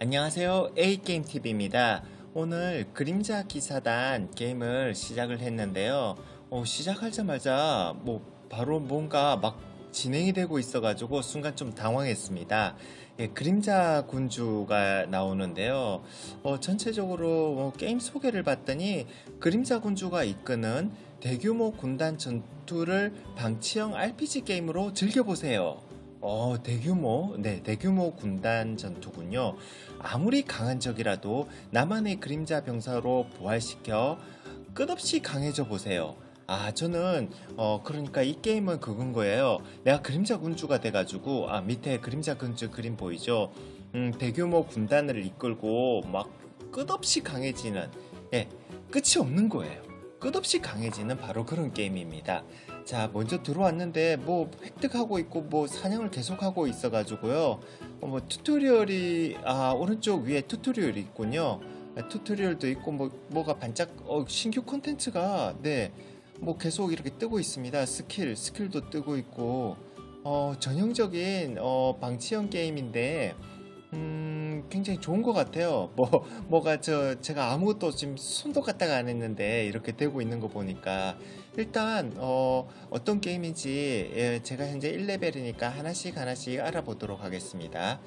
안녕하세요. A게임TV입니다. 오늘 그림자 기사단 게임을 시작을 했는데요. 어, 시작하자마자 뭐 바로 뭔가 막 진행이 되고 있어가지고 순간 좀 당황했습니다. 예, 그림자 군주가 나오는데요. 어, 전체적으로 뭐 게임 소개를 봤더니 그림자 군주가 이끄는 대규모 군단 전투를 방치형 RPG 게임으로 즐겨보세요. 어, 대규모, 네, 대규모 군단 전투군요. 아무리 강한 적이라도 나만의 그림자 병사로 부활시켜 끝없이 강해져 보세요. 아, 저는, 어, 그러니까 이 게임은 그건 거예요. 내가 그림자 군주가 돼가지고, 아, 밑에 그림자 군주 그림 보이죠? 음, 대규모 군단을 이끌고 막 끝없이 강해지는, 예, 끝이 없는 거예요. 끝없이 강해지는 바로 그런 게임입니다. 자, 먼저 들어왔는데 뭐 획득하고 있고 뭐 사냥을 계속하고 있어가지고요. 어, 뭐 튜토리얼이 아 오른쪽 위에 튜토리얼이 있군요. 아, 튜토리얼도 있고 뭐 뭐가 반짝 어, 신규 콘텐츠가 네. 뭐 계속 이렇게 뜨고 있습니다. 스킬, 스킬도 뜨고 있고 어, 전형적인 어, 방치형 게임인데 음, 굉장히 좋은 것 같아요. 뭐, 뭐가 저, 제가 아무것도 지금 손도 갖다가 안 했는데 이렇게 되고 있는 거 보니까 일단, 어, 어떤 게임인지 예, 제가 현재 1레벨이니까 하나씩 하나씩 알아보도록 하겠습니다.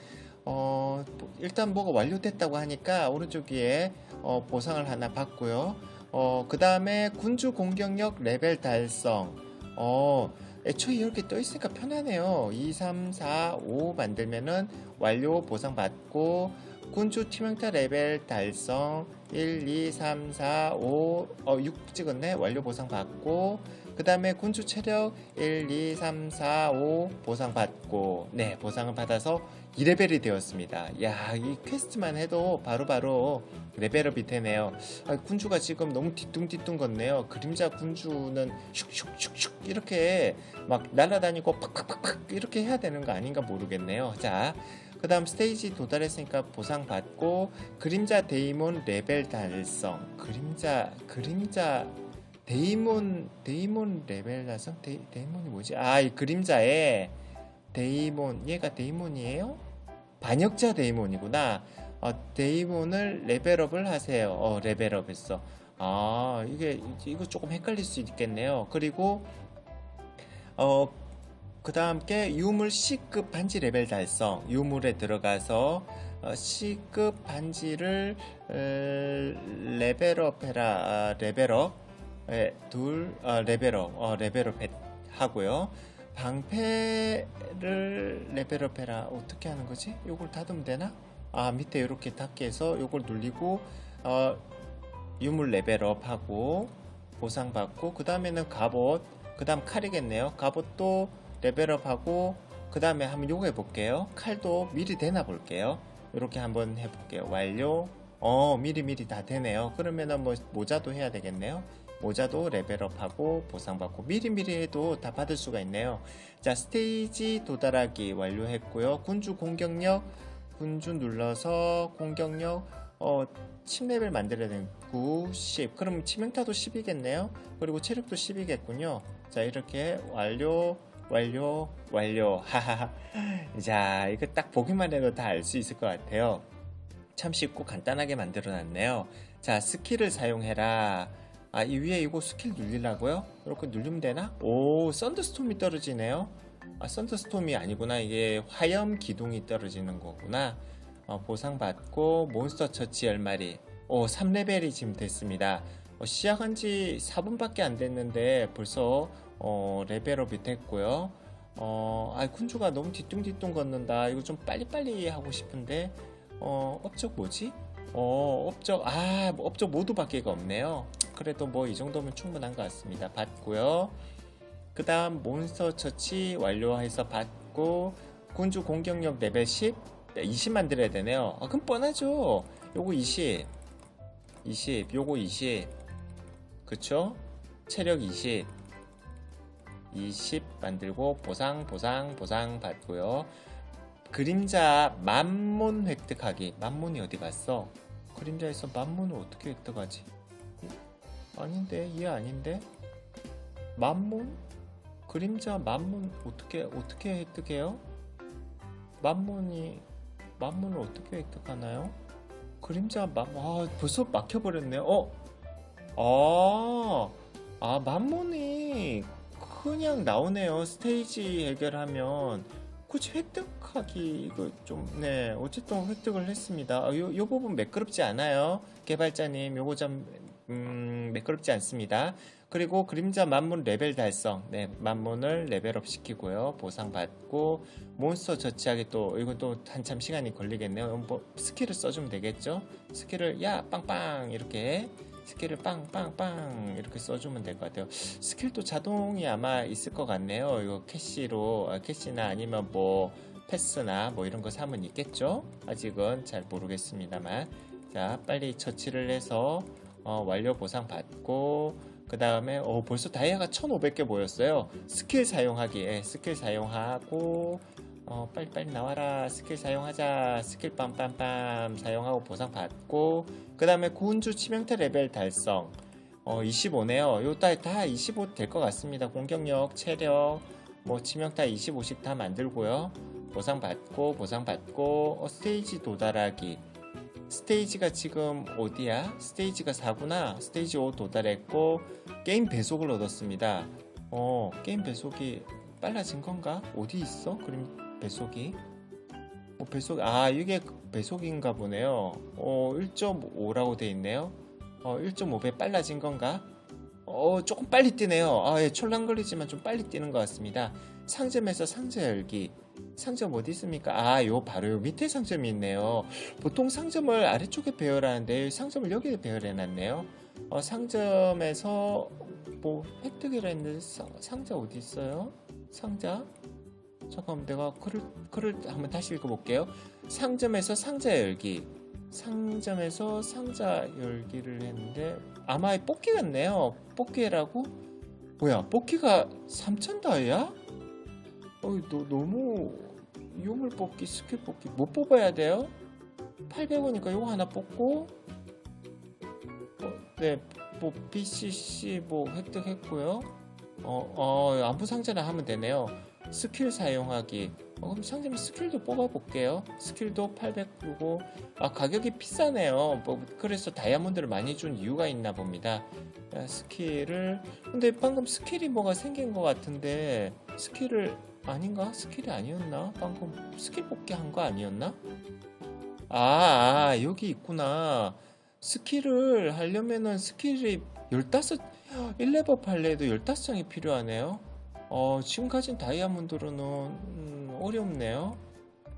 어, 일단 뭐가 완료됐다고 하니까 오른쪽 위에 어, 보상을 하나 받고요. 어, 그 다음에 군주 공격력 레벨 달성. 어, 애초에 이렇게 떠 있으니까 편하네요. 2, 3, 4, 5 만들면은 완료 보상 받고 군주 투명타 레벨 달성 1, 2, 3, 4, 5, 어, 6 찍었네. 완료 보상 받고 그 다음에 군주 체력 1, 2, 3, 4, 5 보상 받고 네 보상을 받아서 2레벨이 되었습니다. 야 이 퀘스트만 해도 바로 바로 레벨업이 되네요. 아, 군주가 지금 너무 뒤뚱뒤뚱 걷네요. 그림자 군주는 슉슉슉슉 이렇게 막 날아다니고 팍팍팍팍 이렇게 해야 되는 거 아닌가 모르겠네요. 자, 그 다음 스테이지 도달했으니까 보상 받고 그림자 데이몬 레벨 달성. 그림자 그림자 데이몬 데이몬 레벨 달성 데, 데이몬이 뭐지? 아, 이 그림자에 데이몬 얘가 데이몬이에요? 반역자 데이몬이구나. 어, 데이몬을 레벨업을 하세요. 어, 레벨업했어. 아, 이게 이거 조금 헷갈릴 수 있겠네요. 그리고 어, 그 다음 게 유물 C급 반지 레벨 달성. 유물에 들어가서 어, C급 반지를 에, 레벨업 해라. 아, 레벨업. 예, 둘, 아, 레벨업. 어, 레벨업 해- 하고요. 방패를 레벨업 해라. 어떻게 하는 거지? 요걸 닫으면 되나? 아, 밑에 이렇게 닫게 해서 요걸 눌리고, 어, 유물 레벨업 하고, 보상받고, 그 다음에는 갑옷, 그 다음 칼이겠네요. 갑옷도 레벨업 하고, 그 다음에 한번 요거 해볼게요. 칼도 미리 되나 볼게요. 이렇게 한번 해볼게요. 완료. 어, 미리 미리 다 되네요. 그러면은 뭐 모자도 해야 되겠네요. 모자도 레벨업하고 보상받고 미리미리 해도 다 받을 수가 있네요. 자, 스테이지 도달하기 완료했고요. 군주 공격력, 군주 눌러서 공격력, 어, 10레벨 만들어야 되는 9, 10. 그럼 치명타도 10이겠네요. 그리고 체력도 10이겠군요. 자, 이렇게 완료, 완료, 완료. 하하하. 자, 이거 딱 보기만 해도 다 알 수 있을 것 같아요. 참 쉽고 간단하게 만들어 놨네요. 자, 스킬을 사용해라. 아, 이 위에 이거 스킬 눌리라고요? 이렇게 누르면 되나? 오, 썬더스톰이 떨어지네요. 아, 썬더스톰이 아니구나. 이게 화염 기둥이 떨어지는 거구나. 어, 보상받고 몬스터 처치 10마리. 오, 3레벨이 지금 됐습니다. 어, 시작한 지 4분밖에 안 됐는데 벌써 어, 레벨업이 됐고요. 어, 아, 군주가 너무 뒤뚱뒤뚱 걷는다. 이거 좀 빨리빨리 하고 싶은데 어, 업적 뭐지? 어, 업적, 아, 뭐 업적 모두밖에가 없네요. 그래도 뭐 이 정도면 충분한 것 같습니다. 받고요. 그 다음 몬스터 처치 완료해서 받고 군주 공격력 레벨 10, 20 만들어야 되네요. 아, 그럼 뻔하죠. 요거 20, 20, 요거 20, 그쵸? 체력 20, 20 만들고 보상, 보상, 보상 받고요. 그림자 만몬 획득하기. 만몬이 어디 갔어? 그림자에서 만몬을 어떻게 획득하지? 아닌데 얘 아닌데? 만몬? 그림자 만몬 어떻게 어떻게 획득해요? 만몬이 만문을 어떻게 획득하나요? 그림자 만, 아, 벌써 막혀버렸네요. 어? 아, 아, 만문이 그냥 나오네요. 스테이지 해결하면. 굳이 획득하기, 이거 좀, 네, 어쨌든 획득을 했습니다. 아, 요, 요 부분 매끄럽지 않아요. 개발자님, 요거 좀, 음, 매끄럽지 않습니다. 그리고 그림자 만문 레벨 달성. 네, 만문을 레벨업 시키고요. 보상받고, 몬스터 저치하기 또, 이건 또 한참 시간이 걸리겠네요. 뭐, 스킬을 써주면 되겠죠? 스킬을, 야, 빵빵! 이렇게. 스킬을 빵빵빵 이렇게 써주면 될 것 같아요. 스킬도 자동이 아마 있을 것 같네요. 이거 캐시로 아, 캐시나 아니면 뭐 패스나 뭐 이런 거 사면 있겠죠? 아직은 잘 모르겠습니다만 자 빨리 처치를 해서 어, 완료 보상 받고 그 다음에 어, 벌써 다이아가 1,500개 모였어요. 스킬 사용하기 예, 스킬 사용하고 어, 빨리빨리 나와라. 스킬 사용하자. 스킬 빰빰빰 사용하고 보상 받고 그 다음에 군주 치명타 레벨 달성 어, 25네요. 요다25 될 것 같습니다. 공격력, 체력, 뭐 치명타 25씩 다 만들고요. 보상 받고 보상 받고 어, 스테이지 도달하기 스테이지가 지금 어디야? 스테이지가 4구나. 스테이지 5 도달했고 게임 배속을 얻었습니다. 어, 게임 배속이 빨라진 건가? 어디 있어? 그림 배속이? 어, 배속, 아, 이게 그 배속인가 보네요. 어, 1.5라고 돼 있네요. 어, 1.5배 빨라진 건가? 어, 조금 빨리 뛰네요. 아, 예, 촐랑거리지만 좀 빨리 뛰는 것 같습니다. 상점에서 상자 열기. 상점 어디 있습니까? 아, 요 바로 요 밑에 상점이 있네요. 보통 상점을 아래쪽에 배열하는데 상점을 여기에 배열해 놨네요. 어, 상점에서 뭐 획득이라 했는데 상, 상자 어디 있어요? 상자? 잠깐만 내가 글을, 글을 한번 다시 읽어볼게요. 상점에서 상자 열기. 상점에서 상자 열기를 했는데 아마 뽑기 같네요. 뽑기라고? 뭐야 뽑기가 3천 다이야? 어이 너, 너무 유물 뽑기 스킬 뽑기 못 뽑아야 돼요? 800원이니까 요거 하나 뽑고 어, 네, 뭐 BCC 뭐 획득했고요. 어, 어 안부 상자를 하면 되네요. 스킬 사용하기. 어, 그럼 상점 스킬도 뽑아볼게요. 스킬도 800이고 아 가격이 비싸네요. 뭐 그래서 다이아몬드를 많이 준 이유가 있나 봅니다. 아, 스킬을 근데 방금 스킬이 뭐가 생긴 것 같은데 스킬을 아닌가? 스킬이 아니었나? 방금 스킬 뽑기 한 거 아니었나? 아, 아 여기 있구나. 스킬을 하려면은 스킬이 15 1레벨 팔레도 15장이 필요하네요. 어, 지금 가진 다이아몬드로는 음, 어렵네요.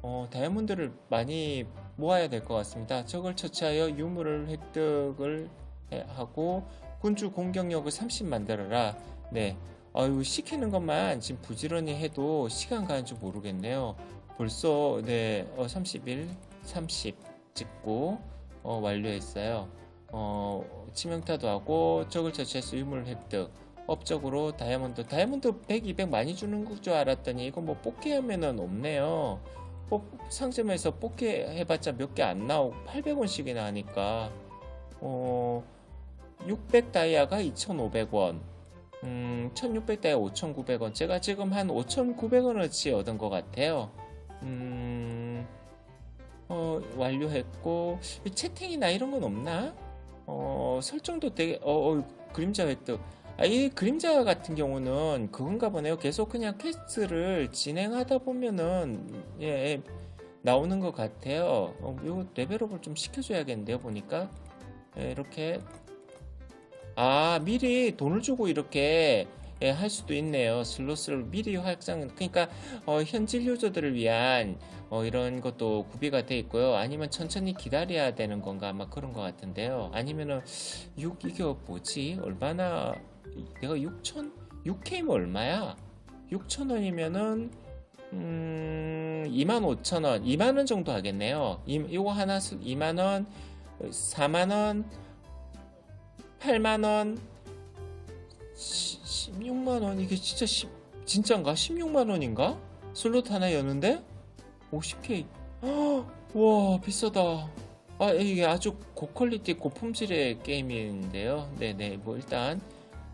어, 다이아몬드를 많이 모아야 될 것 같습니다. 저걸 처치하여 유물을 획득을 해- 하고 군주 공격력을 30 만들어라. 네. 아유, 시키는 것만 지금 부지런히 해도 시간 가는 줄 모르겠네요. 벌써 네, 어, 31, 30 찍고 어, 완료했어요. 어, 치명타도 하고 적을 처치해서 유물 획득. 업적으로 다이아몬드 다이아몬드 100, 200 많이 주는 줄 알았더니 이거 뭐 뽑기 하면은 없네요. 뽑, 상점에서 뽑기 해봤자 몇 개 안 나오고 800원씩이나 하니까 어, 600 다이아가 2,500원. 음, 1600 다이아 5,900원. 제가 지금 한 5,900원어치 얻은 것 같아요. 음, 어, 완료했고 이 채팅이나 이런 건 없나? 어, 설정도 되게 어, 어, 그림자 획득. 아, 이 그림자 같은 경우는 그건가 보네요. 계속 그냥 퀘스트를 진행하다 보면은 예, 나오는 것 같아요. 어, 요 레벨업을 좀 시켜줘야겠는데요. 보니까 예, 이렇게 아 미리 돈을 주고 이렇게 예, 할 수도 있네요. 슬롯을 미리 확장 그러니까 어, 현질 유저들을 위한 어, 이런 것도 구비가 돼 있고요. 아니면 천천히 기다려야 되는 건가 아마 그런 것 같은데요. 아니면은 6 이게 뭐지? 얼마나 내가 6천 6K면 얼마야? 6천 원이면은 음, 2만 5천 원, 2만 원 정도 하겠네요. 이, 이거 하나 2만 원, 4만 원, 8만 원, 16만 원 이게 진짜 10, 진짜인가? 16만 원인가? 슬롯 하나 여는데 50K. 와 비싸다. 아 이게 아주 고퀄리티 고품질의 게임인데요. 네네 뭐 일단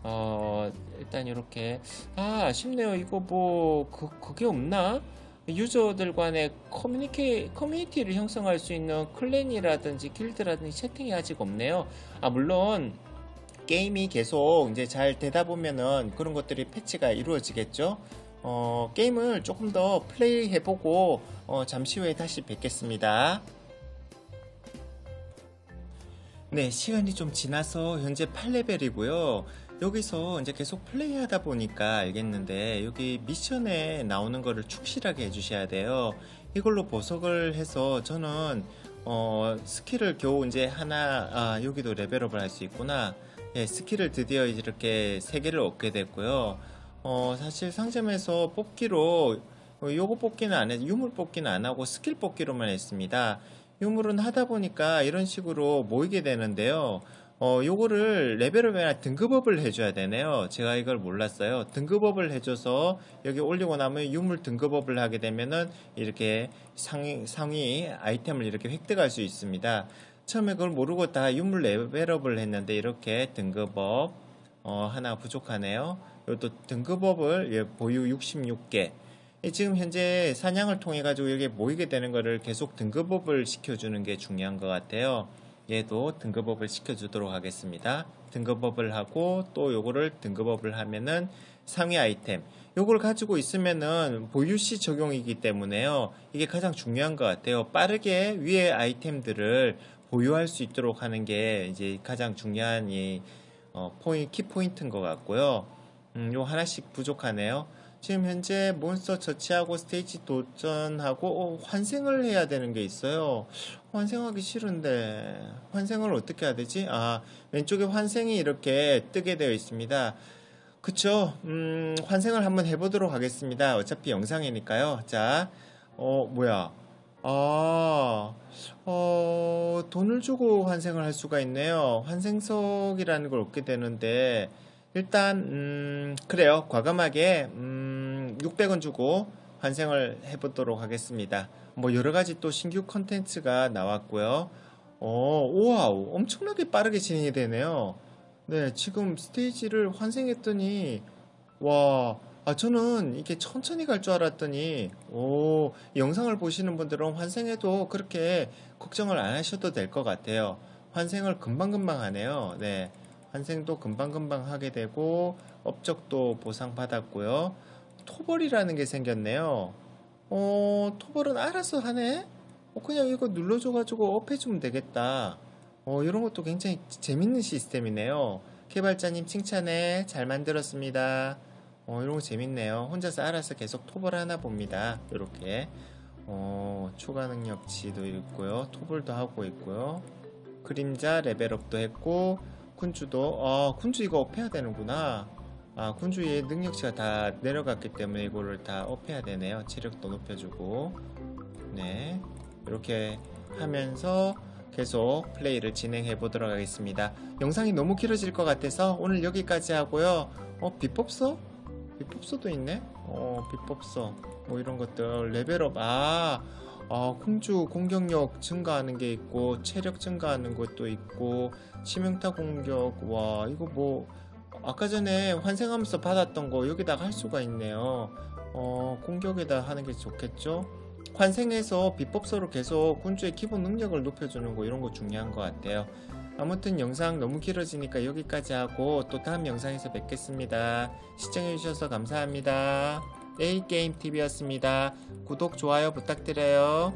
어 일단 이렇게 아 아쉽네요. 이거 뭐 그 그게 없나? 유저들 간의 커뮤니케, 커뮤니티를 형성할 수 있는 클랜이라든지 길드라든지 채팅이 아직 없네요. 아, 물론 게임이 계속 이제 잘 되다 보면은 그런 것들이 패치가 이루어지겠죠. 어, 게임을 조금 더 플레이 해보고 어, 잠시 후에 다시 뵙겠습니다. 네, 시간이 좀 지나서 현재 8레벨이고요. 여기서 이제 계속 플레이하다 보니까 알겠는데 여기 미션에 나오는 거를 충실하게 해주셔야 돼요. 이걸로 보석을 해서 저는 어, 스킬을 겨우 이제 하나 아, 여기도 레벨업을 할 수 있구나. 예, 스킬을 드디어 이렇게 세 개를 얻게 됐고요. 어, 사실 상점에서 뽑기로 어, 요거 뽑기는 안 했, 유물 뽑기는 안 하고 스킬 뽑기로만 했습니다. 유물은 하다 보니까 이런 식으로 모이게 되는데요. 어, 요거를 레벨업이나 등급업을 해줘야 되네요. 제가 이걸 몰랐어요. 등급업을 해줘서 여기 올리고 나면 유물 등급업을 하게 되면은 이렇게 상위, 상위 아이템을 이렇게 획득할 수 있습니다. 처음에 그걸 모르고 다 유물 레벨업을 했는데 이렇게 등급업 어, 하나 부족하네요. 이것도 등급업을 예, 보유 66개. 이 지금 현재 사냥을 통해 가지고 이렇게 모이게 되는 거를 계속 등급업을 시켜주는 게 중요한 것 같아요. 얘도 등급업을 시켜주도록 하겠습니다. 등급업을 하고 또 요거를 등급업을 하면은 상위 아이템. 요걸 가지고 있으면은 보유시 적용이기 때문에요. 이게 가장 중요한 것 같아요. 빠르게 위에 아이템들을 보유할 수 있도록 하는 게 이제 가장 중요한 이 어, 포인 키 포인트인 것 같고요. 음, 요 하나씩 부족하네요. 지금 현재 몬스터 처치하고 스테이지 도전하고 어, 환생을 해야 되는 게 있어요. 환생하기 싫은데 환생을 어떻게 해야 되지? 아 왼쪽에 환생이 이렇게 뜨게 되어 있습니다. 그쵸? 음, 환생을 한번 해보도록 하겠습니다. 어차피 영상이니까요. 자, 어 뭐야? 아, 어, 돈을 주고 환생을 할 수가 있네요. 환생석이라는 걸 얻게 되는데, 일단, 음, 그래요. 과감하게, 음, 600원 주고 환생을 해보도록 하겠습니다. 뭐, 여러 가지 또 신규 컨텐츠가 나왔고요. 어, 우와우. 엄청나게 빠르게 진행이 되네요. 네, 지금 스테이지를 환생했더니, 와, 아, 저는 이게 천천히 갈 줄 알았더니, 오, 영상을 보시는 분들은 환생해도 그렇게 걱정을 안 하셔도 될 것 같아요. 환생을 금방금방 하네요. 네. 환생도 금방금방 하게 되고, 업적도 보상받았고요. 토벌이라는 게 생겼네요. 어, 토벌은 알아서 하네? 어, 그냥 이거 눌러줘가지고 업해주면 되겠다. 어, 이런 것도 굉장히 재밌는 시스템이네요. 개발자님 칭찬해. 잘 만들었습니다. 어, 이런 거 재밌네요. 혼자서 알아서 계속 톱을 하나 봅니다. 이렇게. 어, 추가 능력치도 있고요. 톱을도 하고 있고요. 그림자 레벨업도 했고, 군주도, 아, 군주 이거 업해야 되는구나. 아, 군주의 능력치가 다 내려갔기 때문에 이거를 다 업해야 되네요. 체력도 높여주고. 네. 이렇게 하면서 계속 플레이를 진행해 보도록 하겠습니다. 영상이 너무 길어질 것 같아서 오늘 여기까지 하고요. 어, 비법서? 비법서도 있네? 어, 비법서. 뭐 이런 것들. 레벨업. 아, 아, 공주 공격력 증가하는 게 있고, 체력 증가하는 것도 있고, 치명타 공격. 와, 이거 뭐, 아까 전에 환생하면서 받았던 거 여기다가 할 수가 있네요. 어, 공격에다 하는 게 좋겠죠? 환생해서 비법서로 계속 군주의 기본 능력을 높여주는 거 이런 거 중요한 것 같아요. 아무튼 영상 너무 길어지니까 여기까지 하고 또 다음 영상에서 뵙겠습니다. 시청해주셔서 감사합니다. A게임TV였습니다. 구독, 좋아요 부탁드려요.